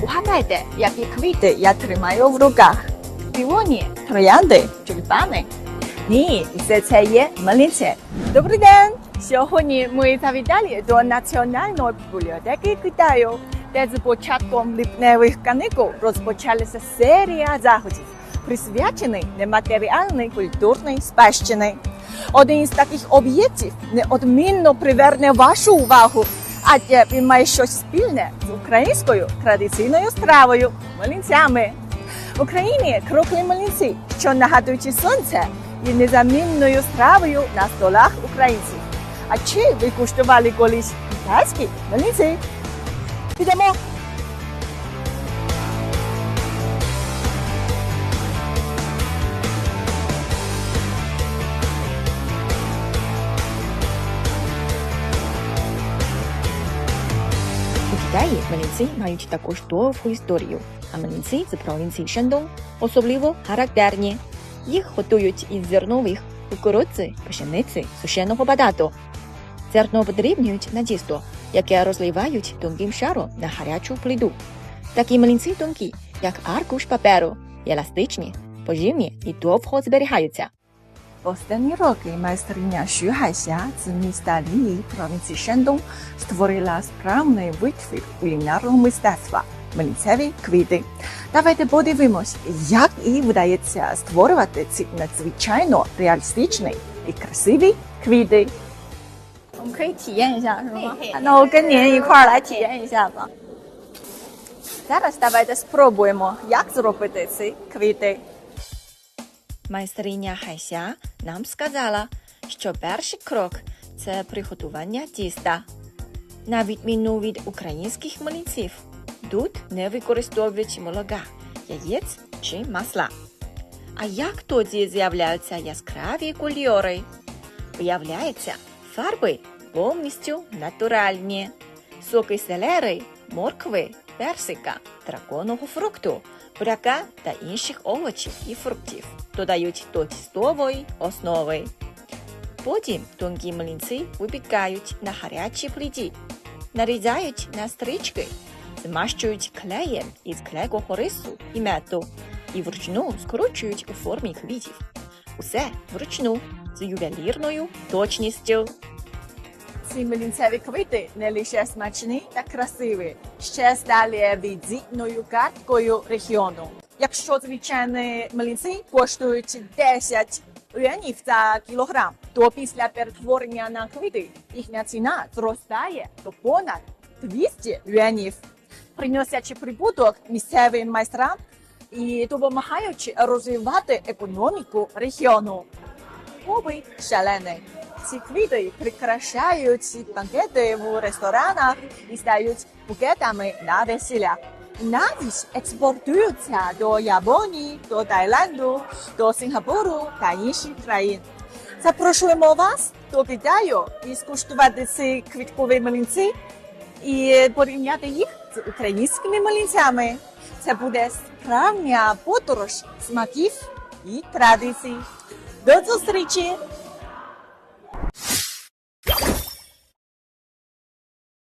Погляньте, які квіти я тримаю в руках. Півоні, троянди, тюльпани. Ні, все це є млинці. Добрий день! Сьогодні ми завітали до Національної бібліотеки Китаю, де з початком липневих каникул розпочалася серія заходів, присвячених нематеріальній культурній спадщині. Один із таких об'єктів неодмінно приверне вашу увагу, адже він має щось спільне з українською традиційною стравою млинцями. В Україні круглі млинці, що нагадуючи сонце, є незамінною стравою на столах українців. А чи ви куштували колись китайські млинці? Підемо! Китаї млинці мають також довгу історію, а млинці з провінції Шендong особливо характерні. Їх готують із зернових, кукурудзи, пшениці, сушеного батату. Зерно подрібнюють на тісто, яке розливають тонким шаром на гарячу плиту. Такі млинці тонкі, як аркуш паперу, еластичні, поживні і довго зберігаються. В останні роки майстриня Xu Хайся з міста Лії, провінції Шендong, створила справний витвір кулінарного мистецтва – млинцеві квіти. Давайте подивимось, як їй вдається створювати ці надзвичайно реалістичні і красиві квіти. 我们可以体验一下，是吗？那我跟您一块儿来体验一下吧。Зараз давайте спробуємо, як зробити ці квіти. Майстриня Хайся нам сказала, що перший крок це приготування тіста. На відміну від українських млинців, тут не використовують молока, яєць чи масла. А як тоді з'являються яскраві кольори? Виявляється, фарби повністю натуральні. Соки селери, моркви, персика, драконового фрукту, буряка та інших овочів і фруктів додають до тістової основи. Потім тонкі млинці випікають на гарячій плиті, нарізають на стрічки, змащують клеєм із клейкого рису і мету і вручну скручують у формі квітів. Усе вручну з ювелірною точністю. Ці млинцеві квіти не лише смачні та красиві, ще стали візитною карткою регіону. Якщо звичайні млинці коштують 10 юанів за кілограм, то після перетворення на квіти їхня ціна зростає до понад 200 юанів, приносячи прибуток місцевим майстрам і допомагаючи розвивати економіку регіону. Попит шалений. Ці квіти прикрашають банкети в ресторанах і стають букетами на весіллях. Навіть експортуються до Японії, до Таїланду, до Сингапуру та інших країн. Запрошуємо вас до Китаю і скуштувати ці квіткові млинці і порівняти їх з українськими млинцями. Це буде справжня подорож смаків і традицій. До зустрічі!